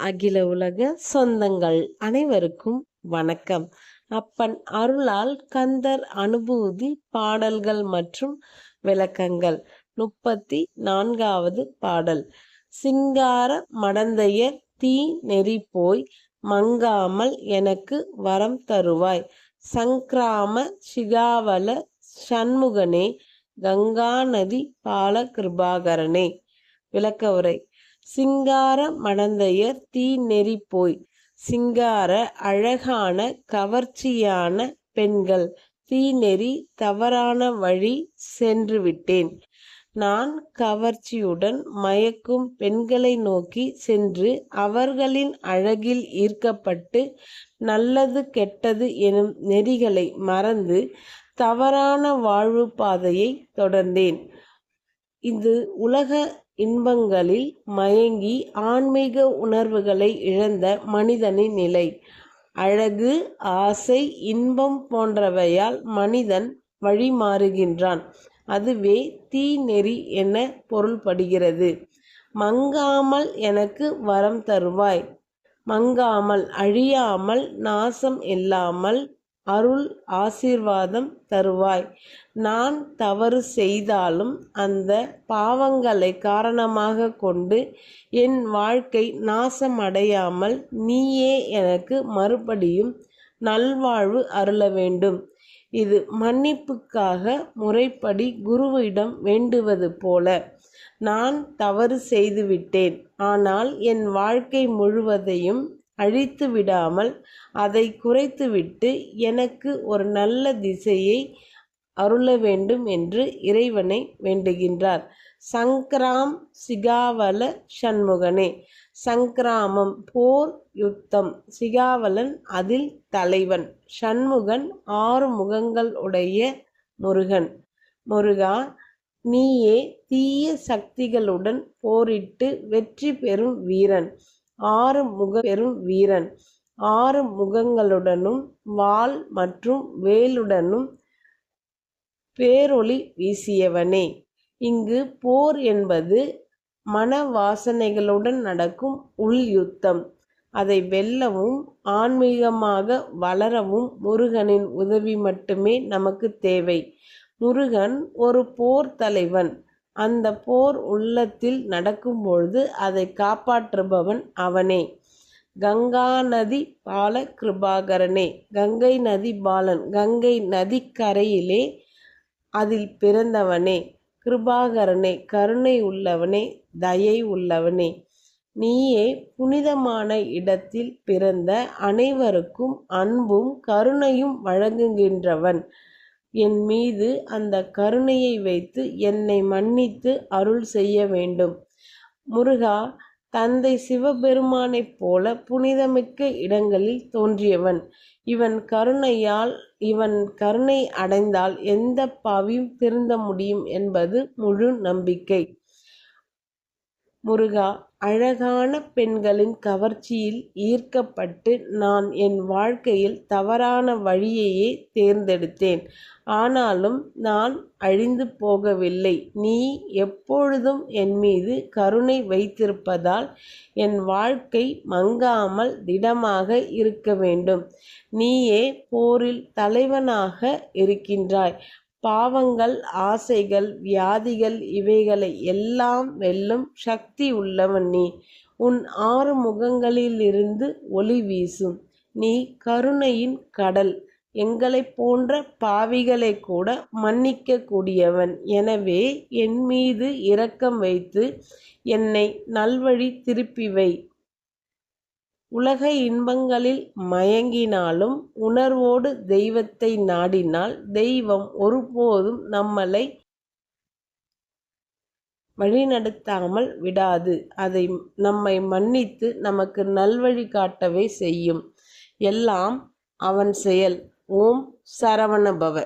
அகில உலக சொந்தங்கள் அனைவருக்கும் வணக்கம். அப்பன் அருளால் கந்தர் அனுபூதி பாடல்கள் மற்றும் விளக்கங்கள். முப்பத்தி நான்காவது பாடல். சிங்கார மடந்தையர் தீ நெறி போய் மங்காமல் எனக்கு வரம் தருவாய். சங்கிராம சிகாவல சண்முகனே கங்கா நதி பால கிருபாகரனே. விளக்க உரை சிங்கார மடந்தையர் தீ நெறி போய். சிங்கார அழகான கவர்ச்சியான பெண்கள் தீநெறி தவறான வழி சென்று விட்டேன். நான் கவர்ச்சியுடன் மயக்கும் பெண்களை நோக்கி சென்று அவர்களின் அழகில் ஈர்க்கப்பட்டு நல்லது கெட்டது எனும் நெறிகளை மறந்து தவறான வாழ்வு பாதையை தொடர்ந்தேன். இது உலக இன்பங்களில் மயங்கி ஆன்மீக உணர்வுகளை இழந்த மனிதனின் நிலை. அழகு ஆசை இன்பம் போன்றவையால் மனிதன் வழி மாறுகின்றான் அதுவே தீ நெறி என பொருள்படுகிறது. மங்காமல் எனக்கு வரம் தருவாய். மங்காமல் அழியாமல் நாசம் இல்லாமல் அருள் ஆசீர்வாதம் தருவாய். நான் தவறு செய்தாலும் அந்த பாவங்களை காரணமாக கொண்டு என் வாழ்க்கை நாசமடையாமல் நீயே எனக்கு மறுபடியும் நல்வாழ்வு அருள வேண்டும் இது மன்னிப்புக்காக முறைப்படி குருவிடம் வேண்டுவது போல. நான் தவறு செய்துவிட்டேன். ஆனால் என் வாழ்க்கை முழுவதையும் அழித்து விடாமல் அதை குறைத்துவிட்டு எனக்கு ஒரு நல்ல திசையை அருள வேண்டும் என்று இறைவனை வேண்டுகின்றார். சங்கிராம் சிகாவல சண்முகனே சங்கிராமம் போர் யுத்தம். சிகாவலன் அதில் தலைவன். சண்முகன் ஆறு முகங்கள் உடைய முருகன். முருகா நீயே தீய சக்திகளுடன் போரிட்டு வெற்றி பெறும் வீரன். ஆறு முக பெரும் வீரன். ஆறு முகங்களுடனும் வாள் மற்றும் வேலுடனும் பேரொளி வீசியவனே. இங்கு போர் என்பது மன வாசனைகளுடன் நடக்கும் உள் யுத்தம். அதை வெல்லவும் ஆன்மீகமாக வளரவும் முருகனின் உதவி மட்டுமே நமக்கு தேவை. முருகன் ஒரு போர் தலைவன். அந்த போர் உள்ளத்தில் நடக்கும்பொழுது அதை காப்பாற்றுபவன் அவனே. கங்கா நதி பால கிருபாகரனே. கங்கை நதி பாலன் கங்கை நதிக்கரையிலே அதில் பிறந்தவனே. கிருபாகரனே கருணை உள்ளவனே தயை உள்ளவனே. நீயே புனிதமான இடத்தில் பிறந்த அனைவருக்கும் அன்பும் கருணையும் வழங்குகின்றவன். என் மீது அந்த கருணையை வைத்து என்னை மன்னித்து அருள் செய்ய வேண்டும். முருகா தந்தை சிவபெருமானைப் போல புனிதமிக்க இடங்களில் தோன்றியவன். இவன் கருணையால் இவன் கருணை அடைந்தால் எந்த பாவியும் திருந்த முடியும் என்பது முழு நம்பிக்கை. முருகா அழகான பெண்களின் கவர்ச்சியில் ஈர்க்கப்பட்டு நான் என் வாழ்க்கையில் தவறான வழியையே தேர்ந்தெடுத்தேன். ஆனாலும் நான் அழிந்து போகவில்லை. நீ எப்பொழுதும் என் மீது கருணை வைத்திருப்பதால் என் வாழ்க்கை மங்காமல் திடமாக இருக்க வேண்டும். நீயே போரில் தலைவனாக இருக்கின்றாய். பாவங்கள் ஆசைகள் வியாதிகள் இவைகளை எல்லாம் வெல்லும் சக்தி உள்ளவன் நீ. உன் ஆறு முகங்களிலிருந்து ஒளி வீசும். நீ கருணையின் கடல். எங்களைப் போன்ற பாவிகளை கூட மன்னிக்க கூடியவன் எனவே என் மீது இரக்கம் வைத்து என்னை நல்வழி திருப்பி வை. உலக இன்பங்களில் மயங்கினாலும் உணர்வோடு தெய்வத்தை நாடினால் தெய்வம் ஒருபோதும் நம்மளை வழிநடத்தாமல் விடாது. அதை நம்மை மன்னித்து நமக்கு நல்வழி காட்டவே செய்யும். எல்லாம் அவன் செயல். ஓம் சரவணபவ.